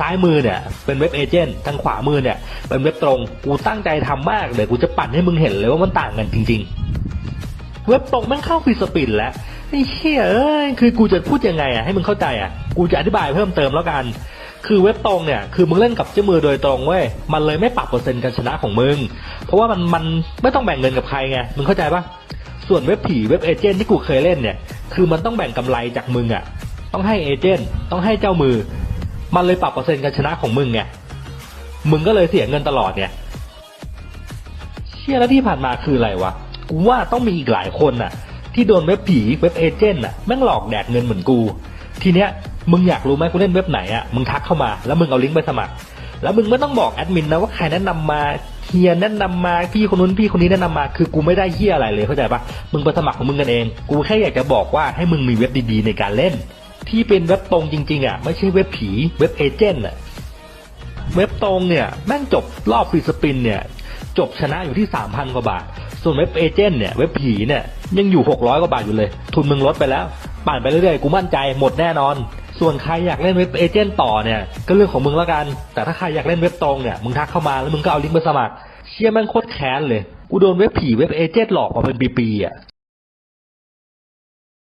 ซ้ายมือเนี่ยเป็นเว็บเอเจนต์ทางขวามือเนี่ยเป็นเว็บตรงกูตั้งใจทำมากเลยวกูจะปั่นให้มึงเห็นเลยว่ามันต่างกันจริง ๆ เว็บตรงแม่งเข้าฟรีสปินแล้วไอ้เหี้ยเอ้ยคือกูจะพูดยังไงอะให้มึงเข้าใจอะกูจะอธิบายเพิ่มเติมแล้วกัน คือเว็บตรงเนี่ยคือมึงเล่นกับเจ้ามือโดยตรงเว้ยมันเลยไม่ปรับเปอร์เซ็นต์การชนะของมึง เพราะว่ามันมันไม่ต้องแบ่งเงินกับใครไงมึงเข้าใจปะส่วนเว็บผีเว็บเอเจนต์ที่กูเคยเล่นเนี่ยคือมันต้องแบ่งกำไรจากมึงอะต้องให้เอเจนต์ต้องให้เจ้ามือ มันเลยปรับเปอร์เซ็นต์การชนะของมึงไงมึงก็เลยเสียเงินตลอดเนี่ย เชี่ยแล้วที่ผ่านมาคืออะไรวะกูว่าต้องมีอีกหลายคนน่ะ ที่โดนเว็บผีเว็บเอเจนต์น่ะแม่งหลอกแดกเงินเหมือนกู ทีเนี้ยมึงอยากรู้ไหมกูเล่นเว็บไหนอะมึงทักเข้ามาแล้วมึงเอาลิงก์ไปสมัคร แล้วมึงไม่ต้องบอกแอดมินนะว่าใครแนะนำมาเฮียแนะนำมาพี่คนนู้นพี่คนนี้แนะนำมาคือกูไม่ได้เฮียอะไรเลยเข้าใจปะมึงไปสมัครของมึงกันเอง กูแค่อยากจะบอกว่าให้มึงมีเว็บดีๆในการเล่น ที่เป็นเว็บตรงจริง ๆอะไม่ใช่เว็บผีเว็บเอเจนต์อะเว็บตรงเนี่ยแม่งจบรอบฟรีสปินเนี่ยจบชนะอยู่ที่สามพันกว่าบาท ส่วนเว็บเอเจนต์เนี่ยเว็บผีเนี่ยยังอยู่หกร้อยกว่าบาทอยู่เลย ทุนมึงลดไปแล้วปั่นไปเรื่อยๆกูมั่นใจหมดแน่นอน ส่วนใครอยากเล่นเว็บเอเจนต์ต่อเนี่ยก็เรื่องของมึงแล้วกัน แต่ถ้าใครอยากเล่นเว็บตรงเนี่ยมึงทักเข้ามาแล้วมึงก็เอาลิงก์ไปสมัคร เชี่ยแม่งโคตรแค้นเลยกูโดนเว็บผีเว็บเอเจนต์หลอกมาเป็นปีๆอะ